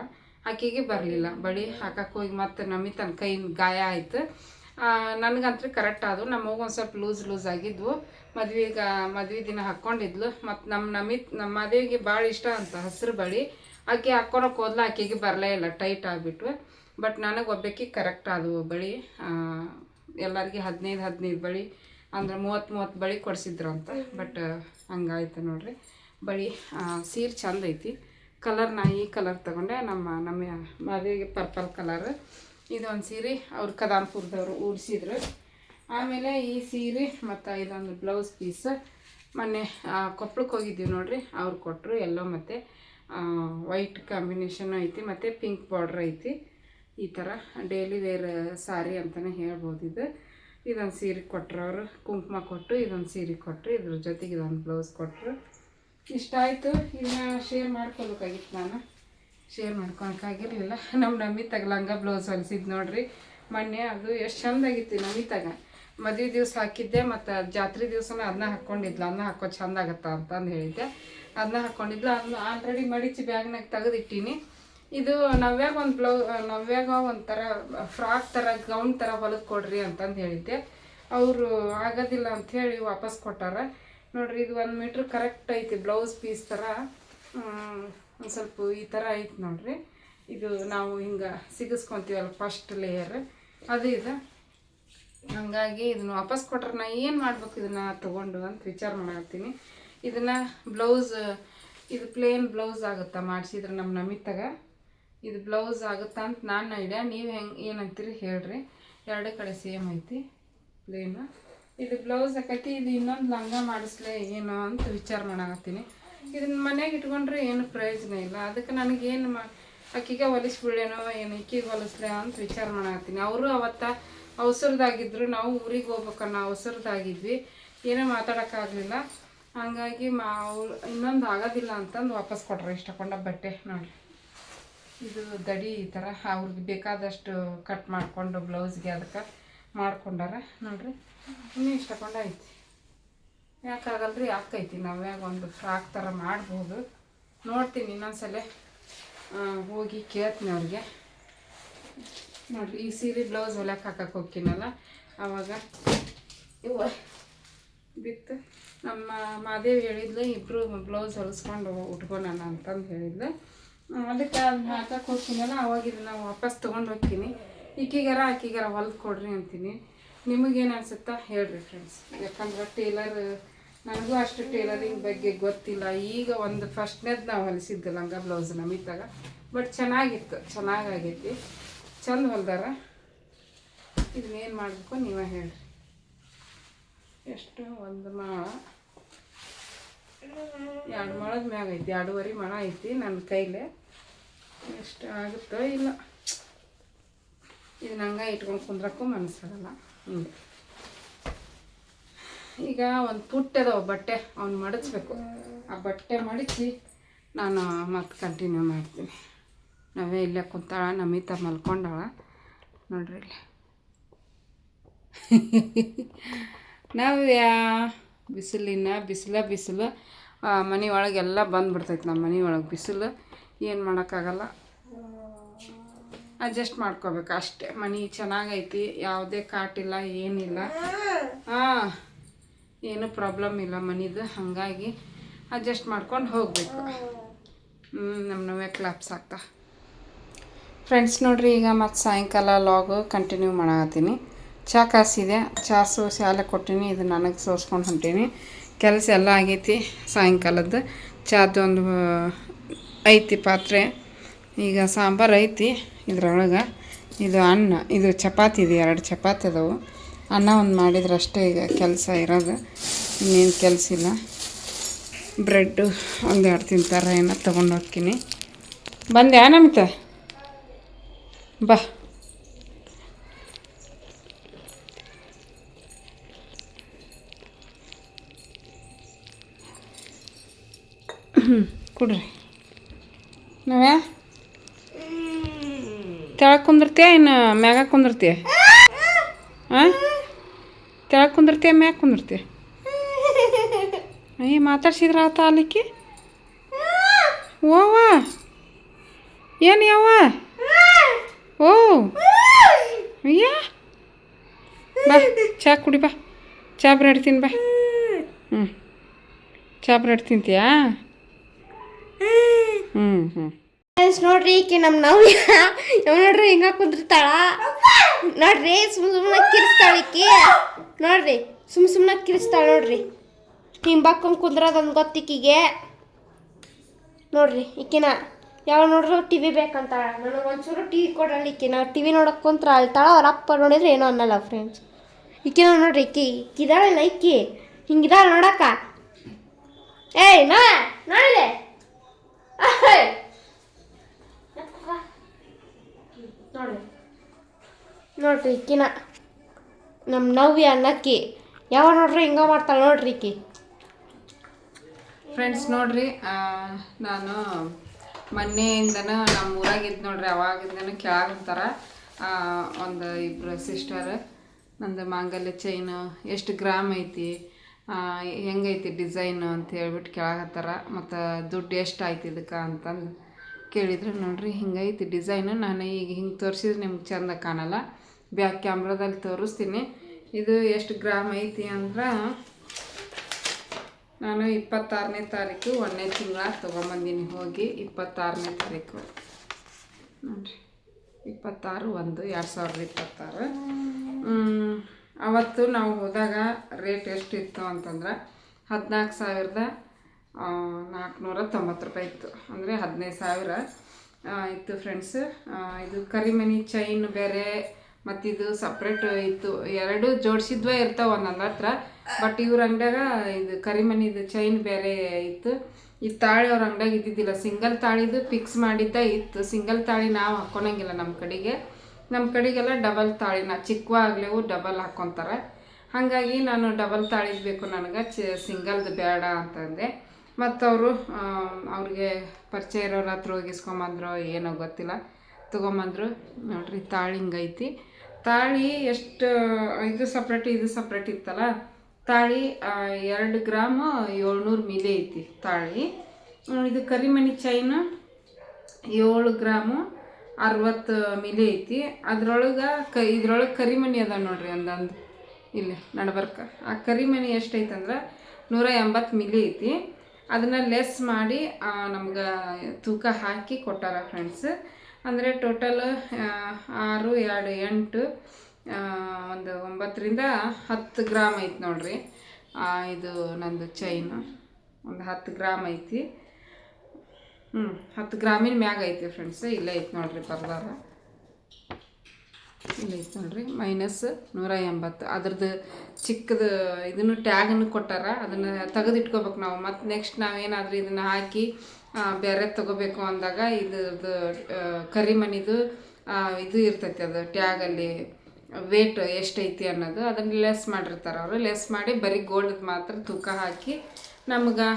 ಆಕೆಗೆ ಬರಲಿಲ್ಲ. ಬಳಿ ಹಾಕಕ್ಕೆ ಹೋಗಿ ಮತ್ತೆ ನಮಿತನ ಕೈ ಗಾಯ ಆಯ್ತು. ನನಗಂತೂ ಕರೆಕ್ಟ್ ಆದವು. ನಮ್ಮವ್ಗೆ ಒಂದು ಸ್ವಲ್ಪ ಲೂಸ್ ಲೂಸ್ ಆಗಿದ್ವು. ಮದ್ವೆಗೆ ಮದ್ವೆ ದಿನ ಹಾಕ್ಕೊಂಡಿದ್ಲು ಮತ್ತು ನಮ್ಮ ನಮಿತ್ ನಮ್ಮ ಮದುವೆಗೆ ಭಾಳ ಇಷ್ಟ ಅಂತ ಹಸಿರು ಬಳಿ. ಆಕೆ ಹಾಕ್ಕೊಳೋ ಹೋದ್ಲ, ಆಕೆಗೆ ಬರಲೇ ಇಲ್ಲ, ಟೈಟ್ ಆಗಿಬಿಟ್ವು. ಬಟ್ ನನಗೆ ಒಬ್ಬಕ್ಕೆ ಕರೆಕ್ಟ್ ಆದವು ಬಳಿ. ಎಲ್ಲರಿಗೆ ಹದಿನೈದು ಹದಿನೈದು ಬಳಿ. ಅಂದ್ರೆ ಮೂವತ್ತು ಮೂವತ್ತು ಬಳಿ ಕೊಡಿಸಿದ್ರು ಅಂತ. ಬಟ್, ಹಂಗಾಯ್ತು ನೋಡ್ರಿ. ಬಳಿ ಸೀರೆ ಚಂದ ಐತಿ. ಕಲರ್ ನಾ ಈ ಕಲರ್ ತಗೊಂಡೆ. ನಮ್ಮ ನಮ್ಮ ಮದುವೆಗೆ ಪರ್ಪಲ್ ಕಲರ್. ಇದೊಂದು ಸೀರೆ ಅವ್ರು ಕದಾಂಪುರದವ್ರು ಉಡ್ಸಿದ್ರು ಆಮೇಲೆ ಈ ಸೀರೆ ಮತ್ತು ಇದೊಂದು ಬ್ಲೌಸ್ ಪೀಸ್ ಮೊನ್ನೆ ಕೊಪ್ಪಳಕ್ಕೆ ಹೋಗಿದ್ದೀವಿ ನೋಡಿರಿ. ಅವ್ರು ಕೊಟ್ಟರು ಎಲ್ಲೋ ಮತ್ತು ವೈಟ್ ಕಾಂಬಿನೇಷನ್ ಐತಿ, ಮತ್ತು ಪಿಂಕ್ ಬಾರ್ಡ್ರ್ ಐತಿ. ಈ ಥರ ಡೈಲಿ ವೇರ್ ಸಾರಿ ಅಂತಲೇ ಹೇಳ್ಬೋದು ಇದು. ಇದೊಂದು ಸೀರೆ ಕೊಟ್ಟರು ಅವರು. ಕುಂಕುಮ ಕೊಟ್ಟು ಇದೊಂದು ಸೀರೆ ಕೊಟ್ಟರು ಇದ್ರ ಜೊತೆಗೆ ಇದೊಂದು ಬ್ಲೌಸ್ ಕೊಟ್ಟರು ಇಷ್ಟ ಆಯಿತು. ಇದನ್ನ ಶೇರ್ ಮಾಡ್ಕೊಬೇಕಾಗಿತ್ತು ನಾನು. ಶೇರ್ ಮಾಡ್ಕೊಳಕ್ಕಾಗಿರಲಿಲ್ಲ. ನಮ್ಮ ನಮಿತಾಗ ಲಂಗ ಬ್ಲೌಸ್ ಹೊಲಿಸಿದ್ದು ನೋಡ್ರಿ. ಮೊನ್ನೆ ಅದು ಎಷ್ಟು ಚಂದಾಗಿತ್ತು ನಮಿತಾಗ. ಮದುವೆ ದಿವಸ ಹಾಕಿದ್ದೆ, ಮತ್ತು ಜಾತ್ರೆ ದಿವಸನ ಅದನ್ನ ಹಾಕ್ಕೊಂಡಿದ್ಲು ಅದನ್ನ ಹಾಕೋ ಚಂದ ಆಗತ್ತ ಅಂತಂದು ಹೇಳಿದ್ದೆ. ಅದನ್ನ ಹಾಕ್ಕೊಂಡಿದ್ಲು ಅದನ್ನ ಆಲ್ರೆಡಿ ಮಡಿಚಿ ಬ್ಯಾಗ್ನಾಗ ತೆಗೆದಿಟ್ಟೀನಿ. ಇದು ನವ್ಯಾಗ ಒಂದು ಬ್ಲೌ ನವ್ಯಾಗ ಒಂಥರ ಫ್ರಾಕ್ ಥರ ಗೌನ್ ಥರ ಹೊಲದು ಕೊಡ್ರಿ ಅಂತಂದು ಹೇಳಿದ್ದೆ. ಅವರು ಆಗೋದಿಲ್ಲ ಅಂಥೇಳಿ ವಾಪಸ್ ಕೊಟ್ಟಾರ. ನೋಡ್ರಿ, ಇದು ಒಂದು ಮೀಟ್ರ್ ಕರೆಕ್ಟ್ ಐತಿ ಬ್ಲೌಸ್ ಪೀಸ್ ಥರ ಒಂದು ಸ್ವಲ್ಪ ಈ ಥರ ಐತಿ ನೋಡ್ರಿ. ಇದು ನಾವು ಹಿಂಗೆ ಸಿಗಿಸ್ಕೊತೀವಲ್ಲ ಫಸ್ಟ್ ಲೇಯರ್ ಅದು ಇದು. ಹಂಗಾಗಿ ಇದನ್ನ ವಾಪಸ್ ಕೊಟ್ರೆ ನಾ ಏನು ಮಾಡ್ಬೇಕು ಇದನ್ನು ತೊಗೊಂಡು ಅಂತ ವಿಚಾರ ಮಾಡ್ತೀನಿ. ಇದನ್ನು ಬ್ಲೌಸ್, ಇದು ಪ್ಲೇನ್ ಬ್ಲೌಸ್ ಆಗುತ್ತಾ ಮಾಡಿಸಿದ್ರೆ ನಮ್ಮ ನಮಿತಾಗ. ಇದು ಬ್ಲೌಸ್ ಆಗುತ್ತಾ ಅಂತ ನಾನು ಐಡಿಯಾ ನೀವು ಹೆಂಗೆ ಏನಂತೀರಿ ಹೇಳ್ರಿ. ಎರಡೇ ಕಡೆ ಸೇಮ್ ಐತಿ ಪ್ಲೇನು ಇದು ಬ್ಲೌಸ್ ಆಕೈತಿ, ಇದು ಇನ್ನೊಂದು ಲಂಗ ಮಾಡಿಸ್ಲೆ ಏನು ಅಂತ ವಿಚಾರ ಮಾಡಾಕತ್ತೀನಿ. ಇದನ್ನ ಮನೆಗೆ ಇಟ್ಕೊಂಡ್ರೆ ಏನು ಪ್ರಯೋಜನ ಇಲ್ಲ. ಅದಕ್ಕೆ ನನಗೇನು ಮಾ, ಅಕ್ಕಿಗೆ ಹೊಲಿಸ್ಬಿಡೇನೋ ಏನು ಇಕ್ಕಿಗೆ ಹೊಲಿಸ್ಲೆ ಅಂತ ವಿಚಾರ ಮಾಡಾಕತ್ತೀನಿ. ಅವರು ಅವತ್ತ ಅವಸರದಾಗಿದ್ರು ನಾವು ಊರಿಗೆ ಹೋಗ್ಬೇಕನ್ನ ಅವಸರದಾಗಿದ್ವಿ. ಏನೂ ಮಾತಾಡೋಕ್ಕಾಗಲಿಲ್ಲ. ಹಾಗಾಗಿ ಮಾ ಅವ್ರು ಇನ್ನೊಂದು ಆಗೋದಿಲ್ಲ ಅಂತಂದು ವಾಪಸ್ ಕೊಟ್ರೆ ಇಷ್ಟಕೊಂಡ ಬಟ್ಟೆ ನೋಡಿ. ಇದು ದಡಿ ಈ ಥರ, ಅವ್ರಿಗೆ ಬೇಕಾದಷ್ಟು ಕಟ್ ಮಾಡಿಕೊಂಡು ಬ್ಲೌಸ್ಗೆ ಅದಕ್ಕೆ ಮಾಡ್ಕೊಂಡಾರ ನೋಡ್ರಿ. ಇನ್ನೂ ಇಷ್ಟಕೊಂಡ ಐತಿ. ಯಾಕಾಗಲ್ರಿ? ಯಾಕೈತಿ ನಾವ್ಯಾಗ ಒಂದು ಫ್ರಾಕ್ ಥರ ಮಾಡ್ಬೋದು. ನೋಡ್ತೀನಿ ಇನ್ನೊಂದ್ಸಲ. ಹೋಗಿ ಕೇಳ್ತೀನಿ ಅವ್ರಿಗೆ. ನೋಡ್ರಿ ಈ ಸೀರೆ ಬ್ಲೌಸ್ ಹೊಲಕ್ಕೆ ಹಾಕಕ್ಕೆ ಹೋಗ್ತೀನಲ್ಲ ಆವಾಗ ಇವ ಬಿತ್ತು. ನಮ್ಮ ಮಾದೇವಿ ಹೇಳಿದ್ಲು ಇಬ್ಬರು ಬ್ಲೌಸ್ ಹೊಲಿಸ್ಕೊಂಡು ಉಟ್ಕೊಳಣ ಅಂತಂದು ಹೇಳಿದ್ಲು. ಅದಕ್ಕೆ ಅದನ್ನ ಹಾಕಕ್ಕೆ ಹೋಗ್ತೀನಲ್ಲ, ಅವಾಗ ಇದನ್ನ ವಾಪಸ್ ತೊಗೊಂಡು ಹೋಗ್ತೀನಿ. ಈಕಿಗಾರ ಆಕಿಗಾರ ಹೊಲ್ದು ಕೊಡ್ರಿ ಅಂತೀನಿ. ನಿಮಗೇನು ಅನ್ಸುತ್ತಾ? ಹೇಳ್ರಿ ಫ್ರೆಂಡ್ಸ್ ಯಾಕಂದ್ರೆ ಟೇಲರ್, ನನಗೂ ಅಷ್ಟು ಟೇಲರಿಂಗ್ ಬಗ್ಗೆ ಗೊತ್ತಿಲ್ಲ. ಈಗ ಒಂದು ಫಸ್ಟ್ನೇದು ನಾವು ಹೊಲಿಸಿದ್ದು ಲಂಗ ಬ್ಲೌಸ್ ನಮಿತಾಗ ಬಟ್ ಚೆನ್ನಾಗಿತ್ತು ಚೆನ್ನಾಗಾಗೈತಿ ಚಂದ ಹೊಲ್ದಾರ. ಇದನ್ನೇನು ಮಾಡಬೇಕು ನೀವೇ ಹೇಳ್ರಿ. ಎಷ್ಟು ಒಂದು ಮಾಳ. ಎರಡು ಮೊಳದ ಮ್ಯಾಗ ಐತಿ ಎರಡೂವರೆ ಮೊಳ ಐತಿ ನನ್ನ ಕೈಲೇ. ಎಷ್ಟು ಆಗುತ್ತೋ ಇಲ್ಲ. ಇದನ್ನ ಹಂಗ ಇಟ್ಕೊಂಡು ಕುಂದ್ರಕ್ಕೂ ಮನಸ್ಸಾಗಲ್ಲ ಹ್ಞೂ ಈಗ ಒಂದು ಪುಟ್ಟದವ ಬಟ್ಟೆ ಅವ್ನು ಮಡಚ್ಬೇಕು. ಆ ಬಟ್ಟೆ ಮಡಚಿ ನಾನು ಮತ್ತೆ ಕಂಟಿನ್ಯೂ ಮಾಡ್ತೀನಿ. ನಾವೇ ಇಲ್ಲೇ ಕುಂತಾಳ ನಮಿತ ಮಲ್ಕೊಂಡಾಳ. ನೋಡ್ರಿ ಇಲ್ಲಿ. ನಾವ್ಯಾ ಬಿಸಿಲಿನ ಬಿಸಿಲ ಬಿಸಿಲು ಮನೆ ಒಳಗೆಲ್ಲ ಬಂದ್ಬಿಡ್ತೈತೆ ನಮ್ಮ ಮನೆ ಒಳಗೆ ಬಿಸಿಲು. ಏನು ಮಾಡೋಕ್ಕಾಗಲ್ಲ. ಅಡ್ಜಸ್ಟ್ ಮಾಡ್ಕೋಬೇಕು ಅಷ್ಟೇ. ಮನೆ ಚೆನ್ನಾಗೈತಿ, ಯಾವುದೇ ಕಾಟಿಲ್ಲ, ಏನಿಲ್ಲ. ಹಾಂ ಏನು ಪ್ರಾಬ್ಲಮ್ ಇಲ್ಲ ಮನಿದು, ಹಾಗಾಗಿ ಅಡ್ಜಸ್ಟ್ ಮಾಡ್ಕೊಂಡು ಹೋಗಬೇಕು. ನಮ್ಮ ನವೇ ಕ್ಲಾಪ್ಸ್ ಆಗ್ತಾ. ಫ್ರೆಂಡ್ಸ್ ನೋಡಿರಿ, ಈಗ ಮತ್ತು ಸಾಯಂಕಾಲ ಲಾಗು ಕಂಟಿನ್ಯೂ ಮಾಡತ್ತೀನಿ ಚಹಾ ಕಾಸಿದೆ. ಚಹಾ ಸೋಸಿ ಹಾಲೆ ಕೊಟ್ಟೀನಿ. ಇದು ನನಗೆ ಸೋಸ್ಕೊಂಡು ಹೊಂಟೀನಿ. ಕೆಲಸ ಎಲ್ಲ ಆಗೈತಿ ಸಾಯಂಕಾಲದ್ದು ಒಂದು ಐತಿ ಪಾತ್ರೆ. ಈಗ ಸಾಂಬಾರು ಐತಿ ಇದ್ರೊಳಗೆ. ಇದು ಅನ್ನ, ಇದು ಚಪಾತಿ ಇದೆ, ಎರಡು ಚಪಾತಿ ಅದಾವು. ಅನ್ನ ಒಂದು ಮಾಡಿದ್ರೆ ಅಷ್ಟೇ ಈಗ ಕೆಲಸ ಇರೋದು. ಇನ್ನೇನು ಕೆಲಸ ಇಲ್ಲ. ಬ್ರೆಡ್ಡು ಒಂದೆರಡು ತಿಂತಾರೆ ಏನೋ ತೊಗೊಂಡು ಹೋಗ್ತೀನಿ. ಬಂದೆ ಬಾ. ಕುಡ್ರಿ. ನಾವ್ಯಾ? ತೆಳಗೆ ಕುಂದಿರ್ತೀಯ ಇನ್ನು ಮ್ಯಾಗ ಕುಂದಿರ್ತೀಯ? ಹಾಂ ತೆಳಗೆ ಕುಂದಿರ್ತೀಯ, ಮ್ಯಾಗ ಕುಂದಿರ್ತೀಯ? ಅಯ್ಯ, ಮಾತಾಡ್ಸಿದ್ರ ಆತ ಅಲ್ಲಿಕ್ಕೆ? ಓವಾ ಏನು ಯಾವ ಓ! ಅಯ್ಯ! ಬಾ, ಚಾ ಕುಡಿ, ಬಾ. ಚಾ ಬ್ರೆಡ್ ಬಾ. ಹ್ಞೂ ಚಾ ಬ್ರೆಡ್ ತಿಂತೀಯಾ? ಹ್ಞೂ ಹ್ಞೂ ನೋಡ್ರಿ ಈಕೆ ನಮ್ಮ ನಾವು ಯಾವ ನೋಡ್ರಿ, ಹಿಂಗ ಕುಂದಿರ್ತಾಳ. ನೋಡ್ರಿ, ಸುಮ್ ಸುಮ್ಮನೆ ಕಿರಿಸ್ತಾಳ ಈಕೆ. ನೋಡ್ರಿ, ಸುಮ್ ಸುಮ್ಮನೆ ಕಿರಿಸ್ತಾಳ ನೋಡ್ರಿ. ಹಿಂಗೆ ಬಾಕೊಂಡು ಕುಂದ್ರದೊಂದು ಗೊತ್ತಿಕ್ಕಿಗೆ ನೋಡ್ರಿ, ಈಕಿನ. ಯಾವ ನೋಡ್ರು ಟಿ ವಿ ಬೇಕಂತಾಳ. ನನಗೆ ಒಂಚೂರು ಟಿ ವಿ ಕೊಡಲ್ಲ ಈಕಿ ನಾವು ಟಿ ವಿ ನೋಡಕ್ ಕುಂತ್ರ ಅಳ್ತಾಳ, ಅವ್ರ ಅಪ್ಪ ನೋಡಿದ್ರೆ ಏನೋ ಅನ್ನಲ್ಲ ಫ್ರೆಂಡ್ಸ್ ಈಕಿನ ನೋಡ್ರಿ ಇಕ್ಕಿ. ಈಕಿದಾಳಲ್ಲ ಲೈಕಿ ಹಿಂಗಿದಾಳ ನೋಡಕ್ಕ. ಏಯ್, ನಾ ನಾಳೆ ನೋಡ್ರಿ ನೋಡ್ರಿ ಈಕಿನ ನಮ್ಮ ನವ್ಯ ಅನ್ನಕ್ಕಿ. ಯಾವ ನೋಡ್ರಿ ಹಿಂಗ ಮಾಡ್ತಾಳೆ ನೋಡ್ರಿ ಇಕ್ಕಿ. ಫ್ರೆಂಡ್ಸ್ ನೋಡ್ರಿ ನಾನು ಮೊನ್ನೆಯಿಂದನೂ ನಮ್ಮ ಊರಾಗಿದ್ದು ನೋಡ್ರಿ ಕೆಳಗೆ ಕೆಳಗಂತಾರ ಒಂದು ಇಬ್ಬರು ಸಿಸ್ಟರ್ ನಂದು ಮಾಂಗಲ್ಯ ಚೈನು ಎಷ್ಟು ಗ್ರಾಮ್ ಐತಿ ಹೆಂಗೈತಿ ಡಿಸೈನು ಅಂತ ಹೇಳ್ಬಿಟ್ಟು ಕೇಳಾಕತ್ತಾರ. ಮತ್ತು ದುಡ್ಡು ಎಷ್ಟು ಆಯ್ತು ಇದಕ್ಕೆ ಅಂತಂದು ಕೇಳಿದ್ರು. ನೋಡ್ರಿ, ಹಿಂಗೈತಿ ಡಿಸೈನು ನಾನು ಈಗ ಹಿಂಗೆ ತೋರಿಸಿದ್ರೆ ನಿಮ್ಗೆ ಚಂದ ಕಾಣಲ್ಲ. ಬ್ಯಾಕ್ ಕ್ಯಾಮ್ರಾದಲ್ಲಿ ತೋರಿಸ್ತೀನಿ. ಇದು ಎಷ್ಟು ಗ್ರಾಮ್ ಐತಿ ಅಂದ್ರೆ ನಾನು ಇಪ್ಪತ್ತಾರನೇ ತಾರೀಕು ಒಂದನೇ ತಿಂಗಳ ತೊಗೊಂಬಂದಿನಿ. ಹೋಗಿ ಇಪ್ಪತ್ತಾರನೇ ತಾರೀಕು. ನೋಡಿರಿ, ಇಪ್ಪತ್ತಾರು ಒಂದು ಎರಡು ಸಾವಿರದ ಇಪ್ಪತ್ತಾರು. ಅವತ್ತು ನಾವು ಹೋದಾಗ ರೇಟ್ ಎಷ್ಟಿತ್ತು ಅಂತಂದ್ರೆ ಹದಿನಾಲ್ಕು ಸಾವಿರದ ನಾಲ್ಕುನೂರ ತೊಂಬತ್ತು ರೂಪಾಯಿ ಇತ್ತು. ಅಂದರೆ ಹದಿನೈದು ಸಾವಿರ ಇತ್ತು ಫ್ರೆಂಡ್ಸ್ ಇದು ಕರಿಮನಿ ಚೈನ್ ಬೇರೆ ಮತ್ತು ಇದು ಸಪ್ರೇಟ್ ಇತ್ತು, ಎರಡು ಜೋಡಿಸಿದ್ವೇ ಇರ್ತಾವೆ ಒಂದೊಂದು ಹತ್ರ ಬಟ್ ಇವ್ರ ಅಂಗಡ್ಯಾಗ ಇದು ಕರಿಮನಿದು ಚೈನ್ ಬೇರೆ ಇತ್ತು. ಈ ತಾಳಿ ಅವ್ರ ಅಂಗಡ್ಯಾಗ ಇದ್ದಿದ್ದಿಲ್ಲ. ಸಿಂಗಲ್ ತಾಳಿದು ಫಿಕ್ಸ್ ಮಾಡಿದ್ದ ಇತ್ತು. ಸಿಂಗಲ್ ತಾಳಿ ನಾವು ಹಾಕ್ಕೊಳಂಗಿಲ್ಲ ನಮ್ಮ ಕಡೆಗೆ. ನಮ್ಮ ಕಡೆಗೆಲ್ಲ ಡಬಲ್ ತಾಳಿನ ಚಿಕ್ಕವಾಗ್ಲೇವು ಡಬಲ್ ಹಾಕ್ಕೊತಾರೆ ಹಾಗಾಗಿ ನಾನು ಡಬಲ್ ತಾಳಿದು ಬೇಕು ನನಗೆ, ಚ ಸಿಂಗಲ್ದು ಬೇಡ ಅಂತಂದೆ. ಮತ್ತು ಅವರು ಅವ್ರಿಗೆ ಪರಿಚಯ ಇರೋರ ಹತ್ರ ಹೋಗಿಸ್ಕೊಂಬಂದ್ರೋ, ಏನೋ ಗೊತ್ತಿಲ್ಲ. ತೊಗೊಂಬಂದ್ರು. ನೋಡ್ರಿ, ತಾಳಿ ಹಿಂಗೈತಿ. ತಾಳಿ ಎಷ್ಟು, ಇದು ಸಪ್ರೇಟ್ ಇದು ಸಪ್ರೇಟ್ ಇತ್ತಲ್ಲ? ತಾಳಿ ಎರಡು ಗ್ರಾಮ ಏಳ್ನೂರು ಮಿಲಿ ಐತಿ ತಾಳಿ. ಇದು ಕರಿಮಣಿ ಚೈನು ಏಳು ಗ್ರಾಮು ಅರವತ್ತು ಮಿಲಿ ಐತಿ. ಅದ್ರೊಳಗೆ ಕ, ಇದ್ರೊಳಗೆ ಕರಿಮಣಿ ಅದ ನೋಡ್ರಿ ಒಂದೊಂದು. ಇಲ್ಲಿ ನಡಬರ್ಕ. ಆ ಕರಿಮಣಿ ಎಷ್ಟೈತಂದ್ರೆ ನೂರ ಎಂಬತ್ತು ಮಿಲಿ ಐತಿ. ಅದನ್ನು ಲೆಸ್ ಮಾಡಿ ನಮ್ಗೆ ತೂಕ ಹಾಕಿ ಕೊಟ್ಟಾರ ಫ್ರೆಂಡ್ಸ್ ಅಂದರೆ ಟೋಟಲ್ ಆರು, ಎರಡು, ಎಂಟು ಒಂದು ಒಂಬತ್ತರಿಂದ ಹತ್ತು ಗ್ರಾಮ್ ಐತಿ ನೋಡಿರಿ. ಇದು ನಂದು ಚೈನು ಒಂದು ಹತ್ತು ಗ್ರಾಮ್ ಐತಿ. ಹ್ಞೂ ಹತ್ತು ಗ್ರಾಮಿನ ಮ್ಯಾಗ ಐತಿ ಫ್ರೆಂಡ್ಸ್ ಇಲ್ಲೇ ಐತಿ ನೋಡಿರಿ ಬರ್ದಾರ. ಇಲ್ಲ ಐತೆ ನೋಡಿರಿ. ಮೈನಸ್ ನೂರ ಎಂಬತ್ತು. ಅದ್ರದ್ದು ಚಿಕ್ಕದು ಇದನ್ನು ಟ್ಯಾಗನ್ನು ಕೊಟ್ಟಾರ. ಅದನ್ನು ತೆಗೆದಿಟ್ಕೋಬೇಕು ನಾವು. ಮತ್ತು ನೆಕ್ಸ್ಟ್ ನಾವೇನಾದರೂ ಇದನ್ನು ಹಾಕಿ ಬೇರೆ ತಗೋಬೇಕು ಅಂದಾಗ ಇದ್ರದ್ದು ಕರಿಮಣಿದು ಇದು ಇರ್ತೈತಿ ಅದು ಟ್ಯಾಗಲ್ಲಿ ವೇಟ್ ಎಷ್ಟೈತಿ ಅನ್ನೋದು, ಅದನ್ನು ಲೆಸ್ ಮಾಡಿರ್ತಾರೆ ಅವರು. ಲೆಸ್ ಮಾಡಿ ಬರೀ ಗೋಲ್ಡ್ ಮಾತ್ರ ತೂಕ ಹಾಕಿ ನಮ್ಗೆ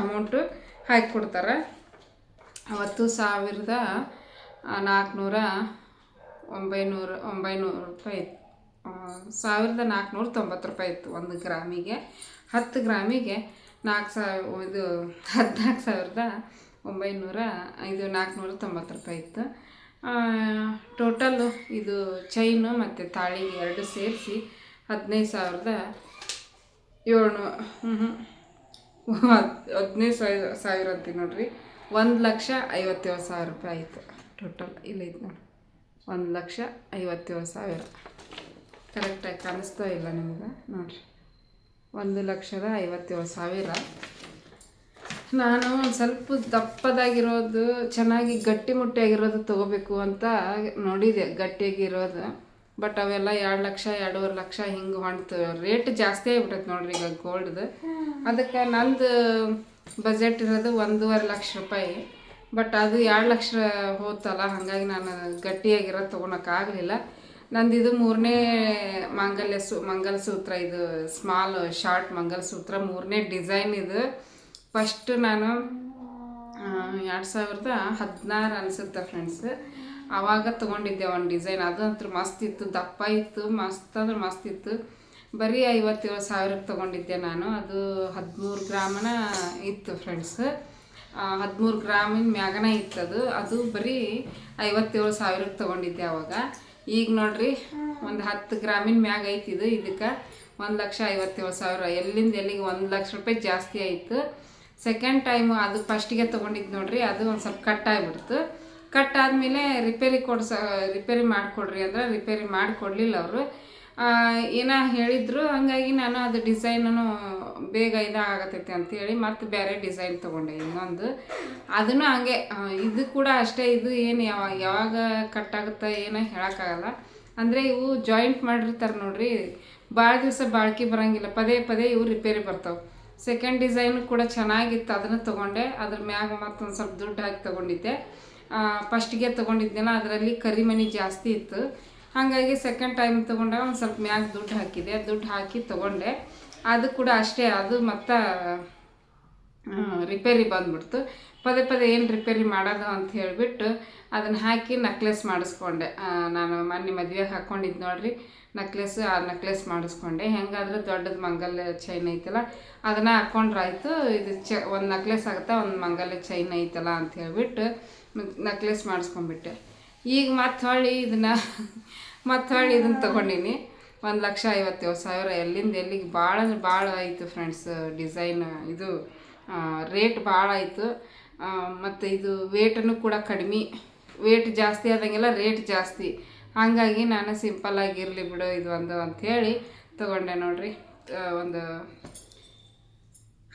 ಅಮೌಂಟು ಹಾಕಿ ಕೊಡ್ತಾರೆ. ಅವತ್ತು ಸಾವಿರದ ನಾಲ್ಕುನೂರ ಒಂಬೈನೂರು ಒಂಬೈನೂರು ರೂಪಾಯಿ ಇತ್ತು. ಸಾವಿರದ ನಾಲ್ಕುನೂರ ತೊಂಬತ್ತು ರೂಪಾಯಿ ಇತ್ತು ಒಂದು ಗ್ರಾಮಿಗೆ. ಹತ್ತು ಗ್ರಾಮಿಗೆ ನಾಲ್ಕು ಸಾವಿರ ಇದು ಹದಿನಾಲ್ಕು ಸಾವಿರದ ಒಂಬೈನೂರ ಇದು ನಾಲ್ಕುನೂರ ತೊಂಬತ್ತು ರೂಪಾಯಿ ಇತ್ತು. ಟೋಟಲ್ಲು ಇದು ಚೈನು ಮತ್ತು ತಾಳಿ ಎರಡು ಸೇರಿಸಿ ಹದಿನೈದು ಸಾವಿರದ ಏಳ್ನೂರು ಹ್ಞೂ ಹದಿನೈದು ಸಾವಿರ ಸಾವಿರ ಅಂತೀವಿ ನೋಡಿರಿ. ಒಂದು ಲಕ್ಷ ಐವತ್ತೇಳು ಸಾವಿರ ರೂಪಾಯಿ ಆಯಿತು ಟೋಟಲ್ ಇಲ್ಲೈತೆ ಇದು ಒಂದು ಲಕ್ಷ ಐವತ್ತೇಳು ಸಾವಿರ. ಕರೆಕ್ಟಾಗಿ ಕಾಣಿಸ್ತಾ ಇಲ್ಲ ನಿಮ್ಗೆ? ನೋಡ್ರಿ. ಒಂದು ಲಕ್ಷದ ಐವತ್ತೇಳು ಸಾವಿರ. ನಾನು ಒಂದು ಸ್ವಲ್ಪ ದಪ್ಪದಾಗಿರೋದು, ಚೆನ್ನಾಗಿ ಗಟ್ಟಿ ಮುಟ್ಟಿಯಾಗಿರೋದು ತೊಗೋಬೇಕು ಅಂತ ನೋಡಿದೆ, ಗಟ್ಟಿಯಾಗಿರೋದು. ಬಟ್ ಅವೆಲ್ಲ ಎರಡು ಲಕ್ಷ, ಎರಡೂವರೆ ಲಕ್ಷ ಹಿಂಗೆ ಹೊಂಟು ರೇಟ್ ಜಾಸ್ತಿ ಆಗಿಬಿಟ್ಟೈತೆ ನೋಡ್ರಿ ಈಗ ಗೋಲ್ಡ್ದು ಅದಕ್ಕೆ ನಂದು ಬಜೆಟ್ ಇರೋದು ಒಂದೂವರೆ ಲಕ್ಷ ರೂಪಾಯಿ. ಬಟ್ ಅದು ಎರಡು ಲಕ್ಷ ಹೋತಲ್ಲ, ಹಾಗಾಗಿ ನಾನು ಗಟ್ಟಿಯಾಗಿರೋದು ತೊಗೊಳಕ್ಕಾಗಲಿಲ್ಲ ನಂದು ಇದು ಮೂರನೇ ಮಾಂಗಲ್ಯ ಸೂ, ಮಂಗಲಸೂತ್ರ ಇದು ಸ್ಮಾಲ್, ಶಾರ್ಟ್ ಮಂಗಲಸೂತ್ರ ಮೂರನೇ ಡಿಸೈನ್ ಇದು. ಫಸ್ಟ್ ನಾನು ಎರಡು ಸಾವಿರದ ಹದಿನಾರು ಅನಿಸುತ್ತೆ ಫ್ರೆಂಡ್ಸ್ ಆವಾಗ ತೊಗೊಂಡಿದ್ದೆ ಒಂದು ಡಿಸೈನ್. ಅದಂತೂ ಮಸ್ತ್ ಇತ್ತು, ದಪ್ಪ ಇತ್ತು, ಮಸ್ತ್ ಅಂದ್ರೆ ಮಸ್ತ್ ಇತ್ತು. ಬರೀ ಐವತ್ತೇಳು ಸಾವಿರಕ್ಕೆ ತೊಗೊಂಡಿದ್ದೆ ನಾನು. ಅದು ಹದಿಮೂರು ಗ್ರಾಮನ ಇತ್ತು ಫ್ರೆಂಡ್ಸ್ ಹದಿಮೂರು ಗ್ರಾಮಿನ ಮ್ಯಾಗನ ಇತ್ತು ಅದು ಅದು ಬರೀ ಐವತ್ತೇಳು ಸಾವಿರಕ್ಕೆ ತೊಗೊಂಡಿದ್ದೆ ಅವಾಗ. ಈಗ ನೋಡ್ರಿ, ಒಂದು ಹತ್ತು ಗ್ರಾಮಿನ ಮ್ಯಾಗ ಐತಿ ಇದು. ಇದಕ್ಕೆ ಒಂದು ಲಕ್ಷ ಐವತ್ತೇಳು ಸಾವಿರ. ಎಲ್ಲಿಂದ ಎಲ್ಲಿಗೆ ಒಂದು ಲಕ್ಷ ರೂಪಾಯಿ ಜಾಸ್ತಿ ಆಯಿತು. ಸೆಕೆಂಡ್ ಟೈಮ್ ಅದು ಫಸ್ಟಿಗೆ ತೊಗೊಂಡಿದ್ದು ನೋಡ್ರಿ, ಅದು ಒಂದು ಸ್ವಲ್ಪ ಕಟ್ ಆಗಿಬಿಡ್ತು. ಕಟ್ ಆದಮೇಲೆ ರಿಪೇರಿ ಕೊಡ್ಸ ರಿಪೇರಿ ಮಾಡಿಕೊಡ್ರಿ ಅಂದ್ರೆ ರಿಪೇರಿ ಮಾಡಿಕೊಡ್ಲಿಲ್ಲ ಅವರು. ಏನೋ ಹೇಳಿದ್ರು, ಹಂಗಾಗಿ ನಾನು ಅದು ಡಿಸೈನೂ ಬೇಗ ಇದಾಗತೈತೆ ಅಂತೇಳಿ ಮತ್ತೆ ಬೇರೆ ಡಿಸೈನ್ ತೊಗೊಂಡೆ ಇನ್ನೊಂದು. ಅದನ್ನು ಹಂಗೆ ಇದು ಕೂಡ ಅಷ್ಟೇ, ಇದು ಏನು ಯಾವಾಗ ಯಾವಾಗ ಕಟ್ಟಾಗುತ್ತೆ ಏನೋ ಹೇಳೋಕ್ಕಾಗಲ್ಲ. ಅಂದರೆ ಇವು ಜಾಯಿಂಟ್ ಮಾಡಿರ್ತಾರೆ ನೋಡ್ರಿ ಭಾಳ ದಿವಸ ಬಾಳ್ಕೆ ಬರೋಂಗಿಲ್ಲ, ಪದೇ ಪದೇ ಇವು ರಿಪೇರಿ ಬರ್ತಾವೆ. ಸೆಕೆಂಡ್ ಡಿಸೈನು ಕೂಡ ಚೆನ್ನಾಗಿತ್ತು, ಅದನ್ನು ತೊಗೊಂಡೆ, ಅದ್ರ ಮ್ಯಾಗ ಮತ್ತೊಂದು ಸ್ವಲ್ಪ ದುಡ್ಡು ಹಾಕಿ ತೊಗೊಂಡಿದ್ದೆ. ಫಸ್ಟಿಗೆ ತೊಗೊಂಡಿದ್ನಲ್ಲ, ಅದರಲ್ಲಿ ಕರಿಮನಿ ಜಾಸ್ತಿ ಇತ್ತು. ಹಾಗಾಗಿ ಸೆಕೆಂಡ್ ಟೈಮ್ ತೊಗೊಂಡಾಗ ಒಂದು ಸ್ವಲ್ಪ ಮ್ಯಾಗ ದುಡ್ಡು ಹಾಕಿದೆ. ದುಡ್ಡು ಹಾಕಿ ತೊಗೊಂಡೆ. ಅದು ಕೂಡ ಅಷ್ಟೇ, ಅದು ಮತ್ತು ರಿಪೇರಿ ಬಂದ್ಬಿಡ್ತು. ಪದೇ ಪದೇ ಏನು ರಿಪೇರಿ ಮಾಡೋದು ಅಂತ ಹೇಳಿಬಿಟ್ಟು ಅದನ್ನು ಹಾಕಿ ನಕ್ಲೆಸ್ ಮಾಡಿಸ್ಕೊಂಡೆ. ನಾನು ಮೊನ್ನೆ ಮದುವೆಗೆ ಹಾಕ್ಕೊಂಡಿದ್ದು ನೋಡಿರಿ. ನಕ್ಲೆಸ್ ಆ ನಕ್ಲೆಸ್ ಮಾಡಿಸ್ಕೊಂಡೆ. ಹೆಂಗಾದ್ರೂ ದೊಡ್ಡದು ಮಂಗಲ್ಯ ಚೈನ್ ಐತಲ್ಲ, ಅದನ್ನು ಹಾಕ್ಕೊಂಡ್ರಾಯ್ತು ಇದು ಚ, ಒಂದು ನಕ್ಲೆಸ್ ಆಗುತ್ತಾ, ಒಂದು ಮಂಗಲ್ಯ ಚೈನ್ ಐತಲ್ಲ ಅಂತ ಹೇಳಿಬಿಟ್ಟು ನಕ್ಲೆಸ್ ಮಾಡಿಸ್ಕೊಂಡ್ಬಿಟ್ಟೆ. ಈಗ ಮತ್ತೆ ಹೊಳ್ಳಿ ಇದನ್ನ, ಮತ್ತೆ ಹೊಳ್ಳಿ ಇದನ್ನು ತೊಗೊಂಡಿನಿ. ಒಂದು ಲಕ್ಷ ಐವತ್ತೇಳು ಸಾವಿರ. ಎಲ್ಲಿಂದ ಎಲ್ಲಿಗೆ ಭಾಳ ಅಂದ್ರೆ ಭಾಳ ಆಯಿತು ಫ್ರೆಂಡ್ಸ್ ಡಿಸೈನ್ ಇದು. ರೇಟ್ ಭಾಳ ಆಯಿತು. ಮತ್ತು ಇದು ವೇಟನ್ನು ಕೂಡ ಕಡಿಮೆ. ವೇಟ್ ಜಾಸ್ತಿ ಆದಂಗೆಲ್ಲ ರೇಟ್ ಜಾಸ್ತಿ. ಹಾಗಾಗಿ ನಾನು ಸಿಂಪಲ್ಲಾಗಿರಲಿ ಬಿಡು, ಇದು ಒಂದು ಅಂಥೇಳಿ ತೊಗೊಂಡೆ ನೋಡ್ರಿ. ಒಂದು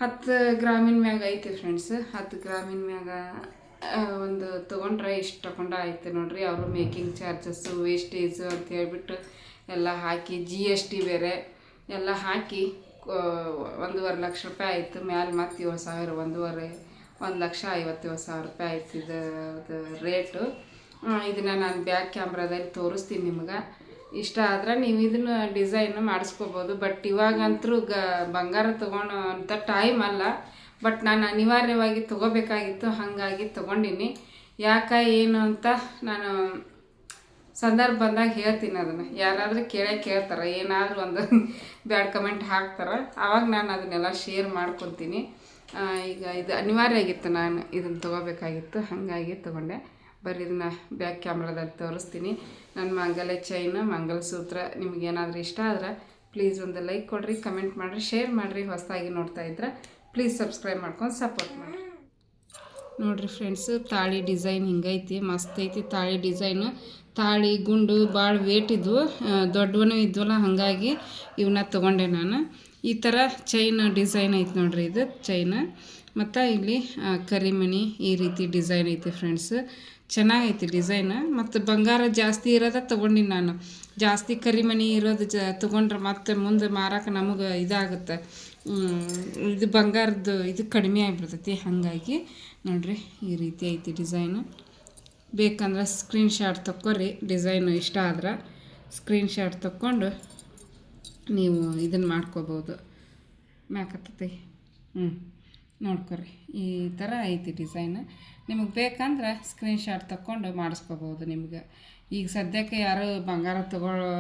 ಹತ್ತು ಗ್ರಾಮಿನ ಮ್ಯಾಗ ಐತಿ ಫ್ರೆಂಡ್ಸ್ ಹತ್ತು ಗ್ರಾಮಿನ ಮ್ಯಾಗ ಒಂದು ತೊಗೊಂಡ್ರೆ ಇಷ್ಟು ತಗೊಂಡ ಆಯ್ತು ನೋಡಿರಿ. ಅವರು ಮೇಕಿಂಗ್ ಚಾರ್ಜಸ್ಸು, ವೇಸ್ಟೇಜು ಅಂತ ಹೇಳ್ಬಿಟ್ಟು ಎಲ್ಲ ಹಾಕಿ ಜಿ ಎಸ್ ಟಿ ಬೇರೆ ಎಲ್ಲ ಹಾಕಿ ಒಂದೂವರೆ ಲಕ್ಷ ರೂಪಾಯಿ ಆಯಿತು. ಮ್ಯಾಲೆ ಮತ್ತೆ ಏಳು ಸಾವಿರ, ಒಂದೂವರೆ, ಒಂದು ಲಕ್ಷ ಐವತ್ತೇಳು ಸಾವಿರ ರೂಪಾಯಿ ಆಯ್ತು ಇದು ರೇಟು. ಇದನ್ನು ನಾನು ಬ್ಯಾಕ್ ಕ್ಯಾಮ್ರಾದಲ್ಲಿ ತೋರಿಸ್ತೀನಿ ನಿಮ್ಗೆ. ಇಷ್ಟ ಆದ್ರೆ ನೀವು ಇದನ್ನು ಡಿಸೈನ್ ಮಾಡಿಸ್ಕೋಬೋದು. ಬಟ್ ಇವಾಗಂತೂ ಗ, ಬಂಗಾರ ತೊಗೊಳೋ ಅಂಥ ಟೈಮ್ ಅಲ್ಲ. ಬಟ್ ನಾನು ಅನಿವಾರ್ಯವಾಗಿ ತೊಗೋಬೇಕಾಗಿತ್ತು, ಹಾಗಾಗಿ ತೊಗೊಂಡಿನಿ. ಯಾಕೆ, ಏನು ಅಂತ ನಾನು ಸಂದರ್ಭ ಬಂದಾಗ ಹೇಳ್ತೀನಿ ಅದನ್ನು. ಯಾರಾದರೂ ಕೇಳೇ ಕೇಳ್ತಾರೆ, ಏನಾದರೂ ಒಂದು ಬ್ಯಾಡ್ ಕಮೆಂಟ್ ಹಾಕ್ತಾರೆ, ಆವಾಗ ನಾನು ಅದನ್ನೆಲ್ಲ ಶೇರ್ ಮಾಡ್ಕೊತೀನಿ. ಈಗ ಇದು ಅನಿವಾರ್ಯ ಆಗಿತ್ತು ನಾನು ಇದನ್ನು ತೊಗೋಬೇಕಾಗಿತ್ತು, ಹಾಗಾಗಿ ತೊಗೊಂಡೆ. ಬರೀ ಇದನ್ನ ಬ್ಯಾಕ್ ಕ್ಯಾಮ್ರಾದಲ್ಲಿ ತೋರಿಸ್ತೀನಿ. ನನ್ನ ಮಂಗಲ ಚೈನು, ಮಂಗಲಸೂತ್ರ ನಿಮಗೇನಾದರೂ ಇಷ್ಟ ಆದ್ರೆ ಪ್ಲೀಸ್ ಒಂದು ಲೈಕ್ ಕೊಡಿರಿ ಕಮೆಂಟ್ ಮಾಡಿರಿ ಶೇರ್ ಮಾಡಿರಿ, ಹೊಸದಾಗಿ ನೋಡ್ತಾ ಇದ್ರೆ. ಪ್ಲೀಸ್ ಸಬ್ಸ್ಕ್ರೈಬ್ ಮಾಡ್ಕೊಂಡು ಸಪೋರ್ಟ್ ಮಾಡಿ. ನೋಡ್ರಿ ಫ್ರೆಂಡ್ಸು ತಾಳಿ ಡಿಸೈನ್ ಹಿಂಗೈತಿ ಮಸ್ತ್ ಐತಿ ತಾಳಿ ಡಿಸೈನು ತಾಳಿ, ಗುಂಡು ಭಾಳ ವೇಟ್ ಇದ್ವು. ದೊಡ್ಡವನು ಇದ್ವಲ್ಲ, ಹಾಗಾಗಿ ಇವನ್ನ ತೊಗೊಂಡೆ ನಾನು. ಈ ಥರ ಚೈನ್ ಡಿಸೈನ್ ಐತೆ ನೋಡ್ರಿ ಇದು ಚೈನ್ ಮತ್ತು ಇಲ್ಲಿ ಕರಿಮಣಿ ಈ ರೀತಿ ಡಿಸೈನ್ ಐತಿ ಫ್ರೆಂಡ್ಸ್ ಚೆನ್ನಾಗೈತಿ ಡಿಸೈನ್ ಮತ್ತು ಬಂಗಾರ ಜಾಸ್ತಿ ಇರೋದ ತೊಗೊಂಡಿನಿ ನಾನು. ಜಾಸ್ತಿ ಕರಿಮಣಿ ಇರೋದು ಜ, ತೊಗೊಂಡ್ರೆ ಮತ್ತೆ ಮುಂದೆ ಮಾರಕ್ಕೆ ನಮಗೆ ಇದಾಗುತ್ತೆ. ಇದು ಬಂಗಾರದ್ದು ಇದು ಕಡಿಮೆ ಆಗಿಬಿಡ್ತೈತಿ, ಹಾಗಾಗಿ ನೋಡಿರಿ ಈ ರೀತಿ ಐತಿ ಡಿಸೈನು ಬೇಕಂದ್ರೆ ಸ್ಕ್ರೀನ್ ಶಾಟ್ ತಕ್ಕೊರಿ ಡಿಸೈನು ಇಷ್ಟ ಆದ್ರೆ ಸ್ಕ್ರೀನ್ ಶಾಟ್ ತಕ್ಕೊಂಡು ನೀವು ಇದನ್ನು ಮಾಡ್ಕೋಬೋದು. ಮ್ಯಾಕತ್ತೈತಿ ಹ್ಞೂ ನೋಡ್ಕೊರಿ. ಈ ಥರ ಐತಿ ಡಿಸೈನ್ ನಿಮಗೆ ಬೇಕಂದ್ರೆ ಸ್ಕ್ರೀನ್ ಶಾಟ್ ತಕ್ಕೊಂಡು ಮಾಡಿಸ್ಕೋಬೋದು ನಿಮ್ಗೆ. ಈಗ ಸದ್ಯಕ್ಕೆ ಯಾರು ಬಂಗಾರ ತಗೊಳ್ಳೋ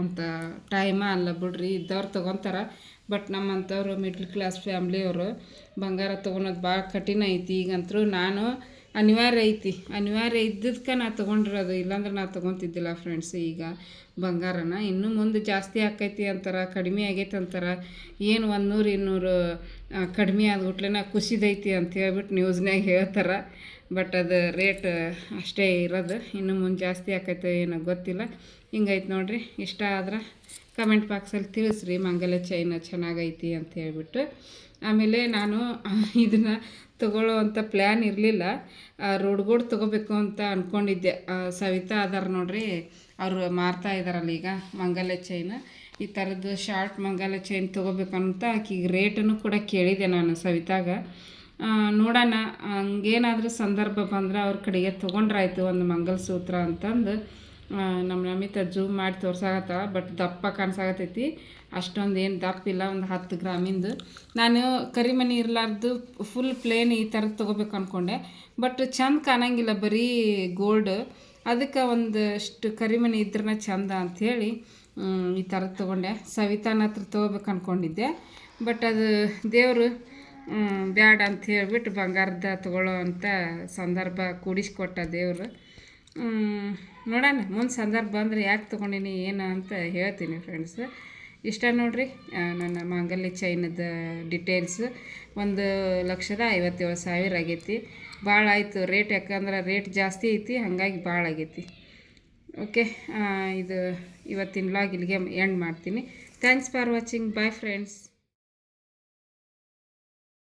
ಅಂತ ಟೈಮ ಅಲ್ಲ ಬಿಡ್ರಿ, ಇದ್ದವ್ರು ತೊಗೊತಾರೆ ಬಟ್ ನಮ್ಮಂಥವ್ರು ಮಿಡ್ಲ್ ಕ್ಲಾಸ್ ಫ್ಯಾಮ್ಲಿಯವರು ಬಂಗಾರ ತೊಗೊಳೋದು ಭಾಳ ಕಠಿಣ ಐತಿ ಈಗಂತರೂ ನಾನು ಅನಿವಾರ್ಯ ಐತಿ. ಅನಿವಾರ್ಯ ಇದ್ದದಕ್ಕೆ ನಾ ತೊಗೊಂಡಿರೋದು, ಇಲ್ಲಾಂದ್ರೆ ನಾ ತೊಗೊತಿದ್ದಿಲ್ಲ ಫ್ರೆಂಡ್ಸ್ ಈಗ ಬಂಗಾರನ. ಇನ್ನೂ ಮುಂದೆ ಜಾಸ್ತಿ ಆಕೈತಿ ಅಂತಾರೆ, ಕಡಿಮೆ ಆಗೈತಿ ಅಂತಾರೆ, ಏನು ಒಂದು ನೂರು ಇನ್ನೂರು ಕಡಿಮೆ ಕಡಿಮೆ ನಾ ಖುಷಿದೈತಿ ಅಂತ ಹೇಳ್ಬಿಟ್ಟು ನ್ಯೂಸ್ನಾಗ ಹೇಳ್ತಾರೆ. ಬಟ್ ಅದು ರೇಟ್ ಅಷ್ಟೇ ಇರೋದು. ಇನ್ನು ಮುಂದೆ ಜಾಸ್ತಿ ಆಕೈತೆ ಏನೋ ಗೊತ್ತಿಲ್ಲ. ಹಿಂಗೈತೆ ನೋಡಿರಿ, ಇಷ್ಟ ಆದ್ರೆ ಕಮೆಂಟ್ ಬಾಕ್ಸಲ್ಲಿ ತಿಳಿಸ್ರಿ ಮಂಗಲ ಚೈನ ಚೆನ್ನಾಗೈತಿ ಅಂತ ಹೇಳ್ಬಿಟ್ಟು ಆಮೇಲೆ ನಾನು ಇದನ್ನು ತಗೊಳ್ಳೋ ಅಂಥ ಪ್ಲ್ಯಾನ್ ಇರಲಿಲ್ಲ ರೋಡ್ಗೋಡ್ ತೊಗೋಬೇಕು ಅಂತ ಅಂದ್ಕೊಂಡಿದ್ದೆ ಸವಿತಾ ಅದಾರ ನೋಡ್ರಿ, ಅವರು ಮಾರ್ತಾ ಇದ್ದಾರಲ್ಲ ಈಗ ಮಂಗಲ ಚೈನ್ ಈ ಥರದ್ದು ಶಾರ್ಟ್ ಮಂಗಲ ಚೈನ್ ತೊಗೋಬೇಕಂತ ಆಕಿಗೆ ರೇಟನ್ನು ಕೂಡ ಕೇಳಿದೆ ನಾನು ಸವಿತಾಗ. ನೋಡೋಣ, ಹಂಗೇನಾದರೂ ಸಂದರ್ಭ ಬಂದ್ರೆ ಅವ್ರ ಕಡೆಗೆ ತೊಗೊಂಡ್ರಾಯ್ತು ಒಂದು ಮಂಗಲಸೂತ್ರ ಅಂತಂದು. ನಮ್ಮ ನಮಿತ ಜೂಮ್ ಮಾಡಿ ತೋರ್ಸಾಗತ್ತ ಬಟ್ ದಪ್ಪ ಕಾಣಿಸಾಗತೈತಿ. ಅಷ್ಟೊಂದು ಏನು ದಪ್ಪ ಇಲ್ಲ, ಒಂದು ಹತ್ತು ಗ್ರಾಮಿಂದು ನಾನು ಕರಿಮಣಿ ಇರಲಾರ್ದು ಫುಲ್ ಪ್ಲೇನ್ ಈ ಥರದ್ದು ತೊಗೋಬೇಕು ಅಂದ್ಕೊಂಡೆ ಬಟ್ ಚಂದ ಕಾಣಂಗಿಲ್ಲ, ಬರೀ ಗೋಲ್ಡ್ ಅದಕ್ಕೆ ಒಂದಷ್ಟು ಕರಿಮಣಿ ಇದ್ರನ್ನ ಚಂದ ಅಂಥೇಳಿ ಈ ಥರದ್ದು ತೊಗೊಂಡೆ. ಸವಿತಾನ ಹತ್ರ ತೊಗೋಬೇಕು ಅಂದ್ಕೊಂಡಿದ್ದೆ ಬಟ್ ಅದು ದೇವರು ಬ್ಯಾಡ ಅಂತ ಹೇಳ್ಬಿಟ್ಟು ಬಂಗಾರದ ತಗೊಳ್ಳೋ ಅಂಥ ಸಂದರ್ಭ ಕೂಡಿಸ್ಕೊಟ್ಟ ದೇವರು. ನೋಡೋಣ, ಮುಂದೆ ಸಂದರ್ಭ ಬಂದರೆ ಯಾಕೆ ತೊಗೊಂಡಿನಿ, ಏನು ಅಂತ ಹೇಳ್ತೀನಿ ಫ್ರೆಂಡ್ಸ್ ಇಷ್ಟ ನೋಡ್ರಿ ನನ್ನ ಮಾಂಗಲ್ಯ ಚೈನದ ಡಿಟೇಲ್ಸ್ ಒಂದು ಲಕ್ಷದ ಐವತ್ತೇಳು ಸಾವಿರ ಆಗೈತಿ. ಭಾಳ ಆಯಿತು ರೇಟ್ ಯಾಕಂದ್ರೆ ರೇಟ್ ಜಾಸ್ತಿ ಐತಿ, ಹಾಗಾಗಿ ಭಾಳ ಆಗೈತಿ. ಓಕೆ ಇದು ಇವತ್ತಿನ ವ್ಲಾಗ್ ಇಲ್ಲಿಗೆ ಎಂಡ್ ಮಾಡ್ತೀನಿ. Thanks for watching bye friends